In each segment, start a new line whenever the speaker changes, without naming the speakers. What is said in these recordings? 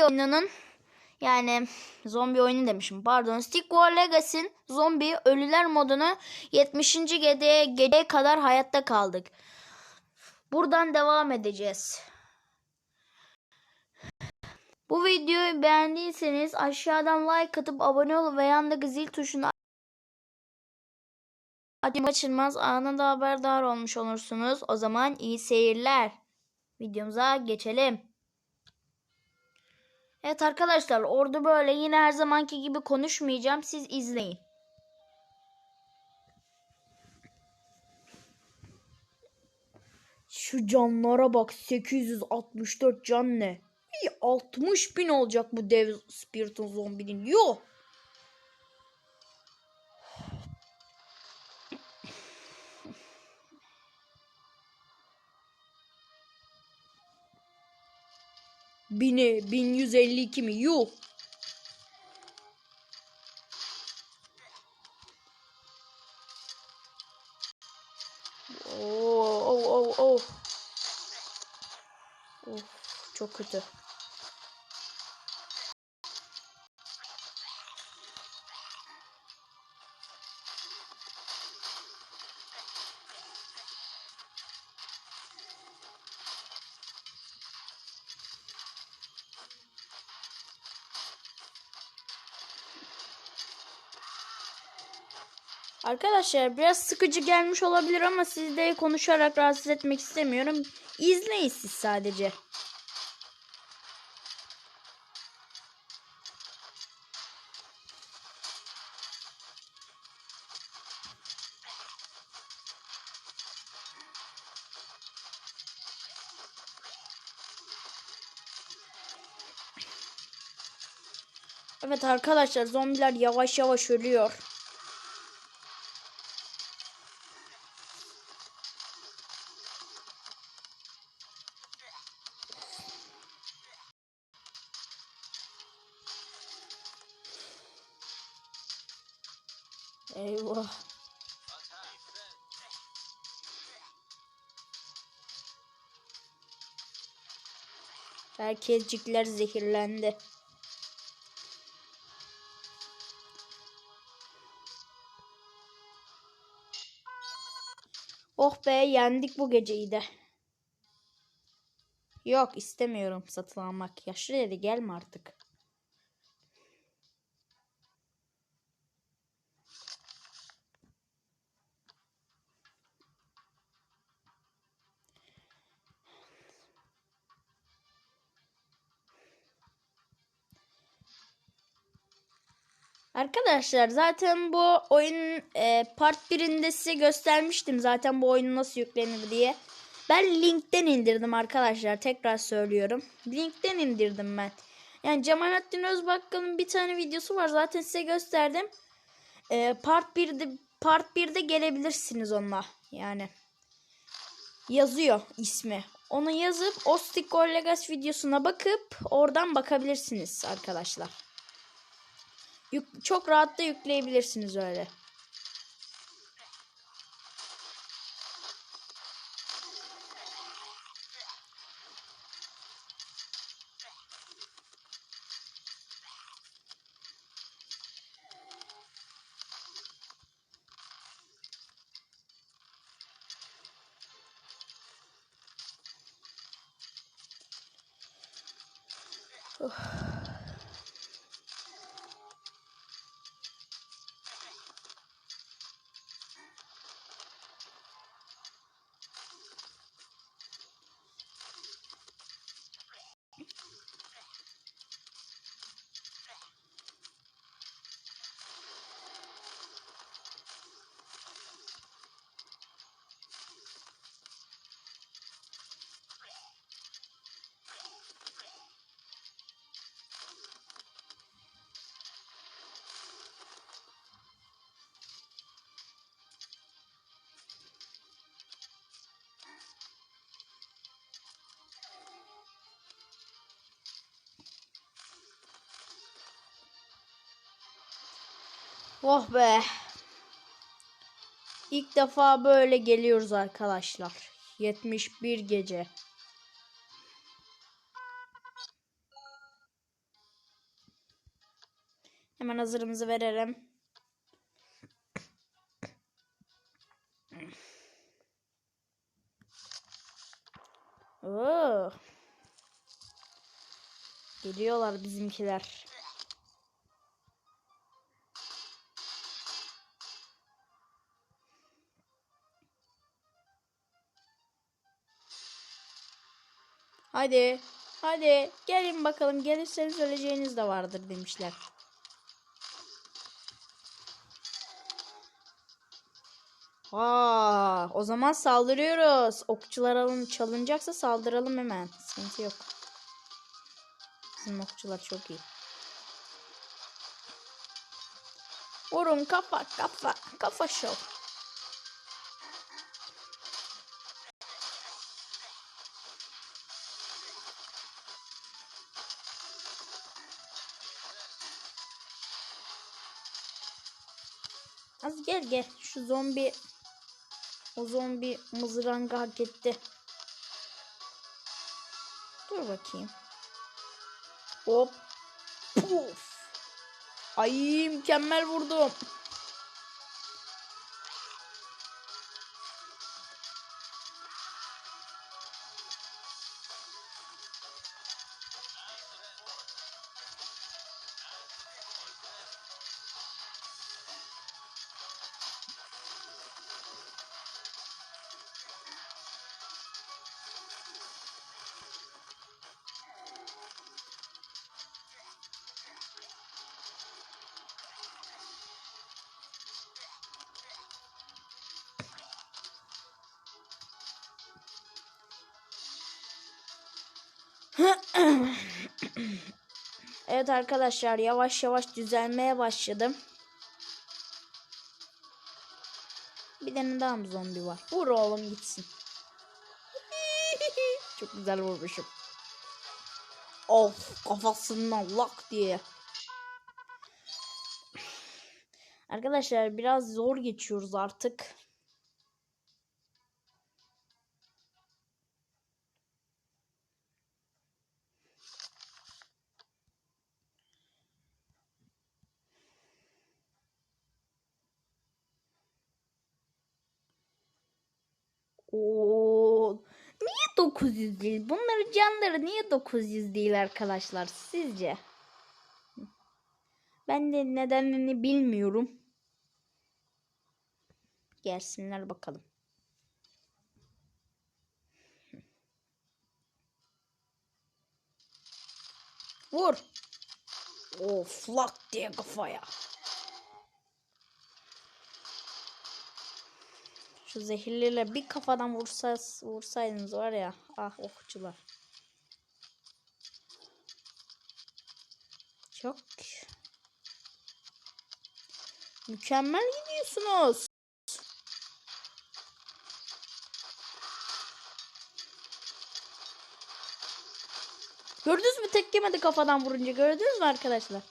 zombi oyununun yani zombi oyunu demişim pardon Stick War Legacy'in zombi ölüler modunu 70. geceye, geceye kadar hayatta kaldık. Buradan devam edeceğiz. Bu videoyu beğendiyseniz aşağıdan like atıp abone ol ve yandaki zil tuşunu açmayı kaçırmaz anında haberdar olmuş olursunuz. O zaman iyi seyirler. Videomuza geçelim. Evet arkadaşlar orada böyle yine her zamanki gibi konuşmayacağım. Siz izleyin. Şu canlara bak 864 can ne? İyi, 60 bin olacak bu dev Spiriton zombinin. Yo. Bini 1152 mi? Yuh. Oo, oh, oh, oh. Of, çok kötü. Arkadaşlar biraz sıkıcı gelmiş olabilir ama sizi de konuşarak rahatsız etmek istemiyorum. İzleyin siz sadece. Evet arkadaşlar zombiler yavaş yavaş ölüyor. Herkescikler zehirlendi. Oh be yendik bu geceyi de. Yok istemiyorum satın almak. Yaşlı dedi gelme artık. Arkadaşlar zaten bu oyun e, part 1'inde size göstermiştim zaten bu oyun nasıl yüklenir diye. Ben linkten indirdim arkadaşlar tekrar söylüyorum. Linkten indirdim ben. Yani Cemalettin Özbakkal'ın bir tane videosu var zaten size gösterdim. E, part 1'de part 1'de gelebilirsiniz onunla yani. Yazıyor ismi. Onu yazıp o Stick Legacy videosuna bakıp oradan bakabilirsiniz arkadaşlar. Yük, çok rahat da yükleyebilirsiniz öyle. Oh be. İlk defa böyle geliyoruz arkadaşlar. 71 gece. Hemen hazırımızı verelim. Oo. Geliyorlar bizimkiler. Hadi. Hadi. Gelin bakalım. Gelirseniz öleceğiniz de vardır demişler. Aa, o zaman saldırıyoruz. Okçular alın çalınacaksa saldıralım hemen. Sıkıntı yok. Bizim okçular çok iyi. Vurun kafa kafa kafa şov. Gel gel. Şu zombi o zombi mızranga hak etti. Dur bakayım. Hop. Puf. Ay mükemmel vurdum. Evet arkadaşlar yavaş yavaş düzelmeye başladım. Bir tane daha mı zombi var? Vur oğlum gitsin. Çok güzel vurmuşum. Of kafasından lak diye. Arkadaşlar biraz zor geçiyoruz artık. Niye 900 değil? Bunların canları niye 900 değil arkadaşlar sizce? Ben de nedenini bilmiyorum. Gelsinler bakalım. Vur. O flak diye kafaya. Şu zehirliyle bir kafadan vursa, vursaydınız var ya. Ah okçular. Çok mükemmel gidiyorsunuz. Gördünüz mü tek yemedi kafadan vurunca gördünüz mü arkadaşlar?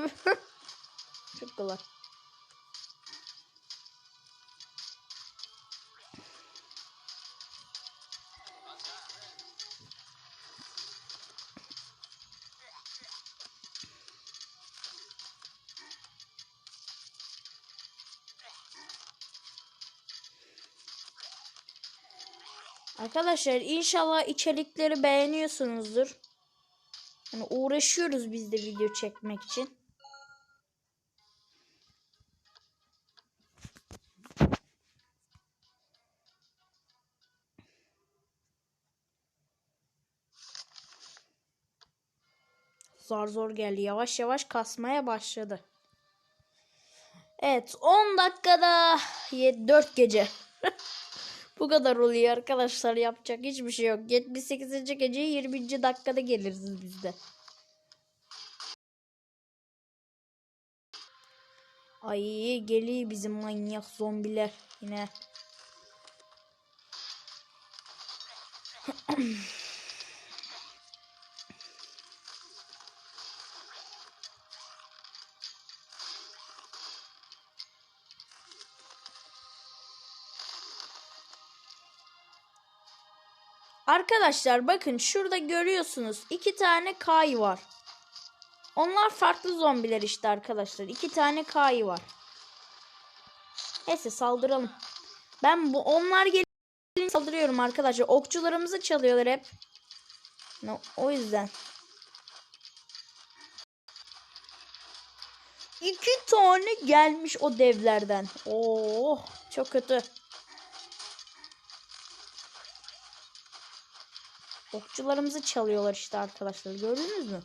Çok. Arkadaşlar inşallah içerikleri beğeniyorsunuzdur. Yani uğraşıyoruz biz de video çekmek için. Zor zor geldi. Yavaş yavaş kasmaya başladı. Evet 10 dakikada 4 gece. Bu kadar oluyor arkadaşlar yapacak hiçbir şey yok. 78. gece 20. dakikada geliriz biz de. Ay geliyor bizim manyak zombiler yine. Arkadaşlar bakın şurada görüyorsunuz iki tane kay var. Onlar farklı zombiler işte arkadaşlar. İki tane kay var. Neyse saldıralım. Ben bu onlar gelin saldırıyorum arkadaşlar. Okçularımızı çalıyorlar hep. No, o yüzden. İki tane gelmiş o devlerden. Oo, çok kötü. Okçularımızı çalıyorlar işte arkadaşlar. Gördünüz mü?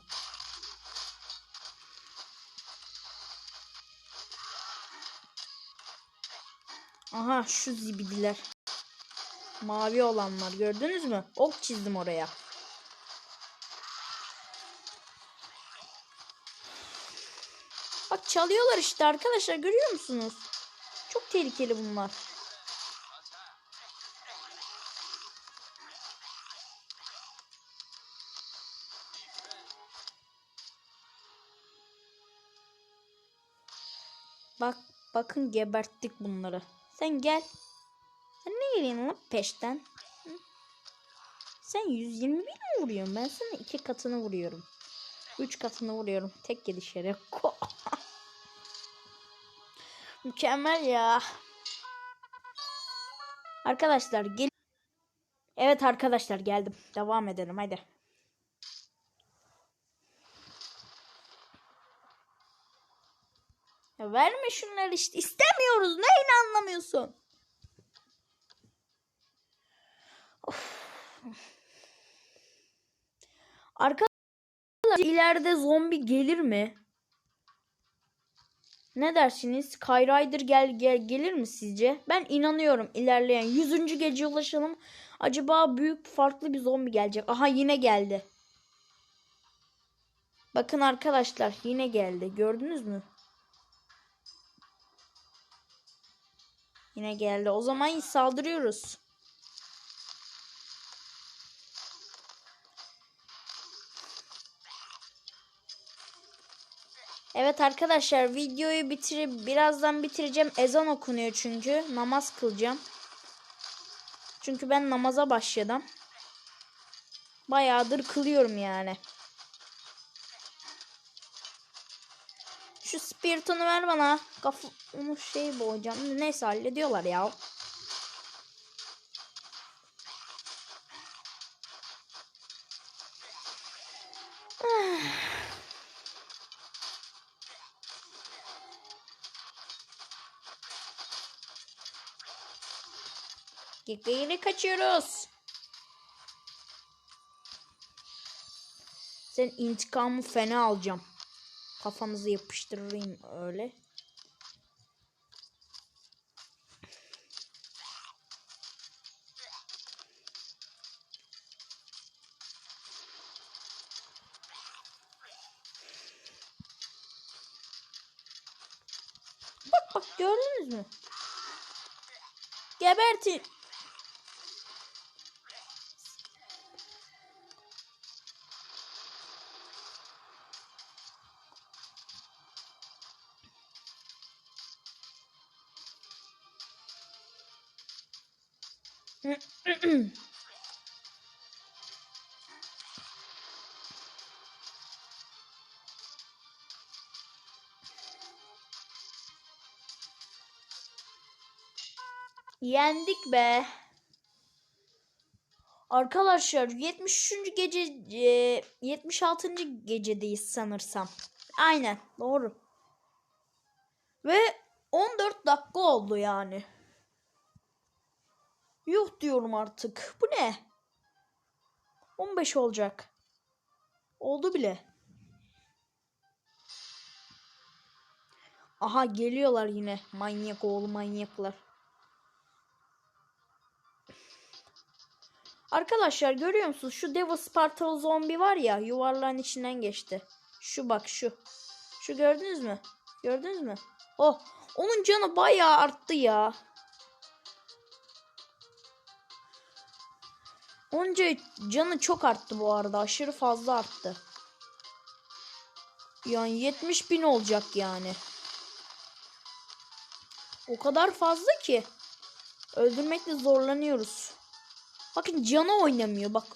Aha şu zibidiler. Mavi olanlar gördünüz mü? Ok çizdim oraya. Bak çalıyorlar işte arkadaşlar görüyor musunuz? Çok tehlikeli bunlar. Bakın geberttik bunları. Sen gel. Sen ne geliyorsun lan peşten? Hı? Sen 120 bin mi vuruyorsun? Ben sana iki katını vuruyorum. Üç katını vuruyorum. Tek gidişere. Mükemmel ya. Arkadaşlar gel. Evet arkadaşlar geldim. Devam edelim hadi. Ya verme şunları işte. İstemiyoruz. Neyini anlamıyorsun? Of. Arkadaşlar ileride zombi gelir mi? Ne dersiniz? Kayrider gel, gel gelir mi sizce? Ben inanıyorum ilerleyen 100. gece ulaşalım. Acaba büyük farklı bir zombi gelecek. Aha yine geldi. Bakın arkadaşlar yine geldi. Gördünüz mü? Yine geldi. O zaman saldırıyoruz. Evet arkadaşlar videoyu bitirip birazdan bitireceğim. Ezan okunuyor çünkü. Namaz kılacağım. Çünkü ben namaza başladım. Bayağıdır kılıyorum yani. Şu spiritonu ver bana. Kafı onu şey boğacağım. Neyse hallediyorlar ya. Geri kaçıyoruz. Sen intikamı fena alacağım. Kafanızı yapıştırayım öyle. Bak bak gördünüz mü? Gebertin. Yendik be. Arkadaşlar 73. gece e, 76. gecedeyiz sanırsam. Aynen doğru. Ve 14 dakika oldu yani. Yuh diyorum artık. Bu ne? 15 olacak. Oldu bile. Aha geliyorlar yine. Manyak oğlu manyaklar. Arkadaşlar görüyor musunuz? Şu Devil Spartalı zombi var ya yuvarlağın içinden geçti. Şu bak şu. Şu gördünüz mü? Gördünüz mü? Oh. Onun canı bayağı arttı ya. Onca canı çok arttı bu arada. Aşırı fazla arttı. Yani 70 bin olacak yani. O kadar fazla ki. Öldürmekle zorlanıyoruz. Bakın canı oynamıyor bak.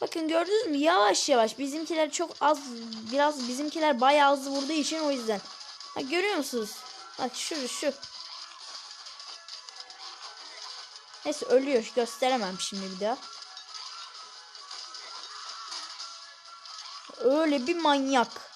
Bakın gördünüz mü? Yavaş yavaş. Bizimkiler çok az biraz bizimkiler bayağı hızlı vurduğu için o yüzden. Ha görüyor musunuz? Bak şu şu. Neyse ölüyor. Gösteremem şimdi bir daha. Öyle bir manyak.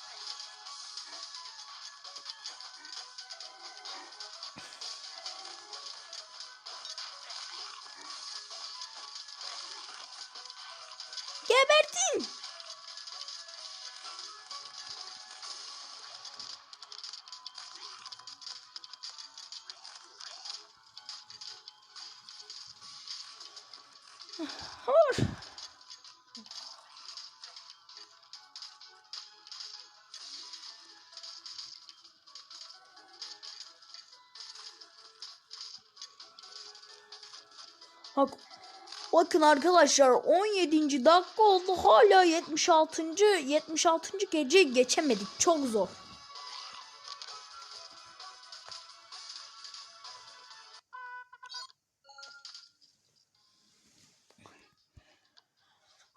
Bakın arkadaşlar 17. dakika oldu hala 76. 76. gece geçemedik. Çok zor.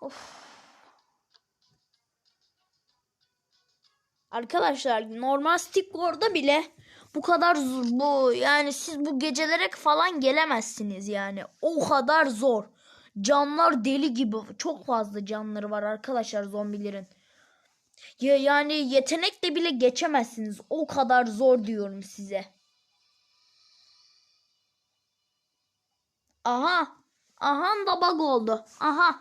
Of. Arkadaşlar normal stick War'da bile bu kadar zor, bu yani siz bu gecelere falan gelemezsiniz yani. O kadar zor. Canlar deli gibi. Çok fazla canları var arkadaşlar zombilerin. Ya yani yetenekle bile geçemezsiniz. O kadar zor diyorum size. Aha. Aha da bug oldu. Aha.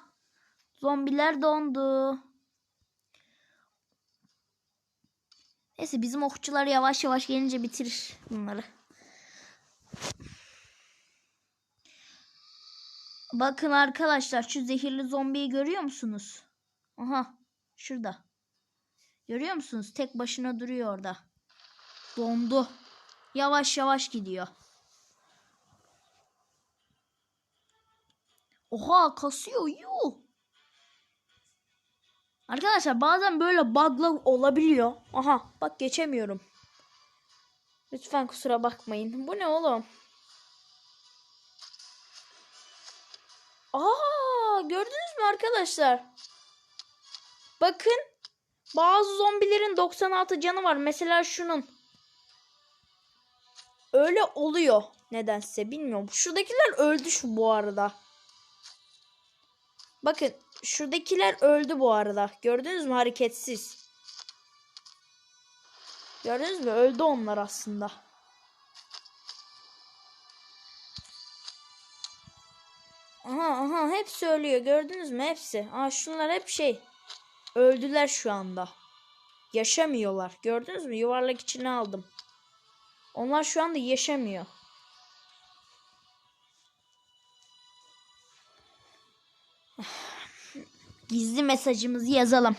Zombiler dondu. Neyse bizim okçular yavaş yavaş gelince bitirir bunları. Bakın arkadaşlar şu zehirli zombiyi görüyor musunuz? Aha şurada. Görüyor musunuz? Tek başına duruyor orada. Dondu. Yavaş yavaş gidiyor. Oha kasıyor. Yuh. Arkadaşlar bazen böyle bug'lar olabiliyor. Aha bak geçemiyorum. Lütfen kusura bakmayın. Bu ne oğlum? Aa gördünüz mü arkadaşlar? Bakın bazı zombilerin 96 canı var. Mesela şunun. Öyle oluyor nedense bilmiyorum. Şuradakiler öldü şu bu arada. Bakın şuradakiler öldü bu arada. Gördünüz mü hareketsiz. Gördünüz mü öldü onlar aslında. Aha aha hepsi ölüyor gördünüz mü hepsi. Aa şunlar hep şey. Öldüler şu anda. Yaşamıyorlar. Gördünüz mü yuvarlak içine aldım. Onlar şu anda yaşamıyor. Gizli mesajımızı yazalım.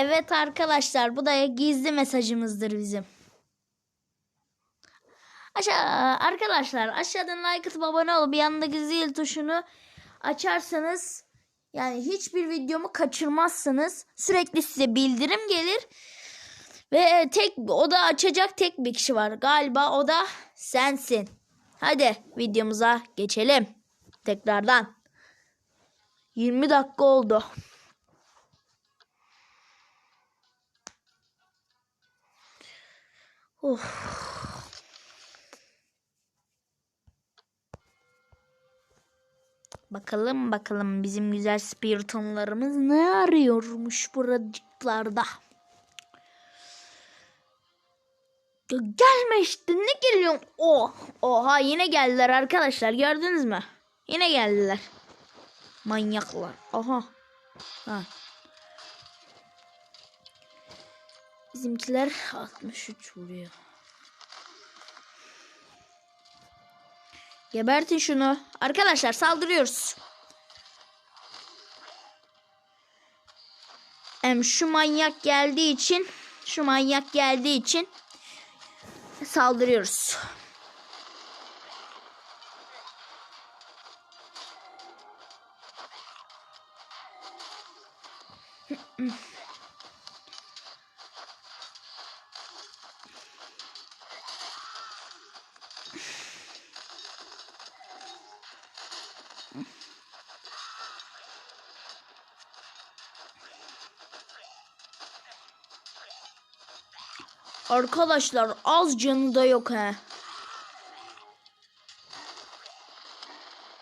Evet arkadaşlar bu da gizli mesajımızdır bizim. Aşağı arkadaşlar aşağıdan like atıp abone olup yanındaki zil tuşunu açarsanız yani hiçbir videomu kaçırmazsınız. Sürekli size bildirim gelir. Ve tek o da açacak tek bir kişi var. Galiba o da sensin. Hadi videomuza geçelim. Tekrardan. 20 dakika oldu. Of. Bakalım bakalım bizim güzel spiritonlarımız ne arıyormuş buracıklarda. Gelme işte ne geliyorsun? Oh, oha yine geldiler arkadaşlar gördünüz mü? Yine geldiler. Manyaklar. Aha. Ha. Bizimkiler 63 vuruyor. Gebertin şunu. Arkadaşlar saldırıyoruz. Em şu manyak geldiği için şu manyak geldiği için saldırıyoruz. Arkadaşlar az canı da yok he.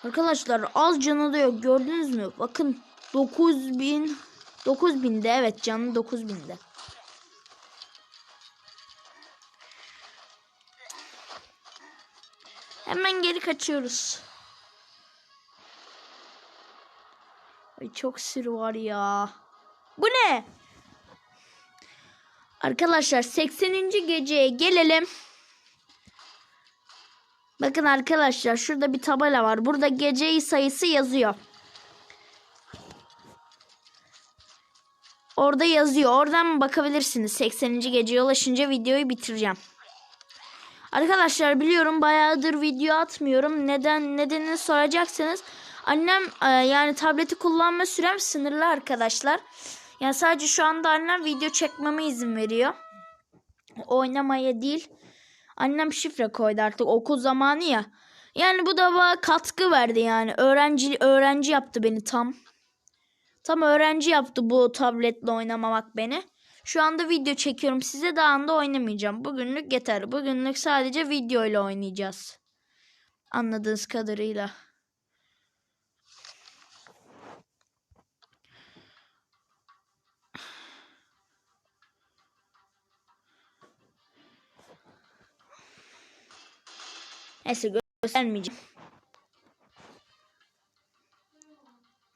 Arkadaşlar az canı da yok gördünüz mü? Bakın 9000 9000'de evet canı 9000'de. Hemen geri kaçıyoruz. Ay çok sürü var ya. Bu ne? Arkadaşlar 80. geceye gelelim. Bakın arkadaşlar şurada bir tabela var. Burada geceyi sayısı yazıyor. Orada yazıyor. Oradan bakabilirsiniz. 80. geceye ulaşınca videoyu bitireceğim. Arkadaşlar biliyorum bayağıdır video atmıyorum. Neden nedenini soracaksınız. Annem e, yani tableti kullanma sürem sınırlı arkadaşlar. Yani sadece şu anda annem video çekmeme izin veriyor. Oynamaya değil. Annem şifre koydu artık okul zamanı ya. Yani bu da bana katkı verdi yani. Öğrenci öğrenci yaptı beni tam. Tam öğrenci yaptı bu tabletle oynamamak beni. Şu anda video çekiyorum size daha anda oynamayacağım. Bugünlük yeter. Bugünlük sadece video ile oynayacağız. Anladığınız kadarıyla. Neyse göstermeyeceğim.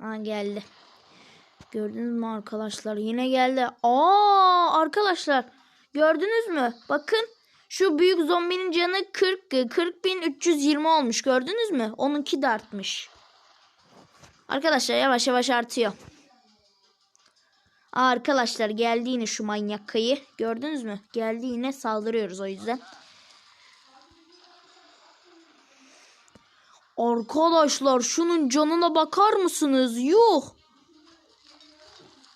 Ha geldi. Gördünüz mü arkadaşlar? Yine geldi. Aa arkadaşlar gördünüz mü? Bakın şu büyük zombinin canı 40 40.320 olmuş. Gördünüz mü? Onunki de artmış. Arkadaşlar yavaş yavaş artıyor. Aa, arkadaşlar geldi yine şu manyak kayı. Gördünüz mü? Geldi yine saldırıyoruz o yüzden. Arkadaşlar şunun canına bakar mısınız? Yuh.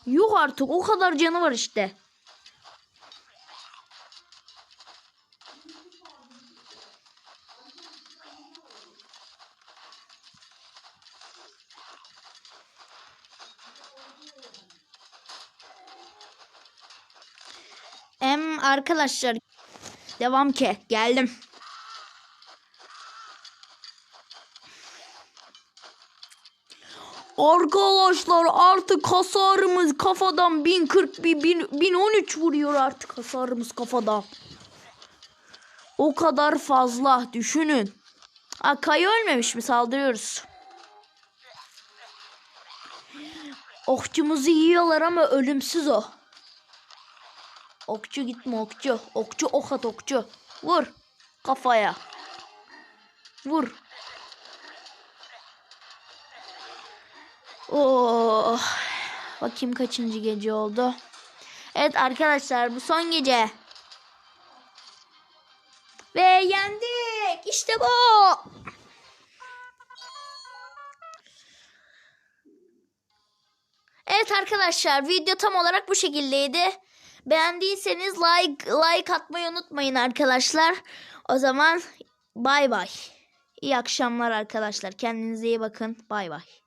Yuh artık o kadar canı var işte. Em arkadaşlar devam ki geldim. Arkadaşlar artık hasarımız kafadan 1040 bin, 1013 vuruyor artık hasarımız kafadan. O kadar fazla düşünün. Ha Kayı ölmemiş mi saldırıyoruz. Okçumuzu yiyorlar ama ölümsüz o. Okçu gitme okçu. Okçu ok at okçu. Vur kafaya. Vur. Oh. Bakayım kaçıncı gece oldu. Evet arkadaşlar bu son gece. Ve yendik. işte bu. Evet arkadaşlar video tam olarak bu şekildeydi. Beğendiyseniz like like atmayı unutmayın arkadaşlar. O zaman bay bay. İyi akşamlar arkadaşlar. Kendinize iyi bakın. Bay bay.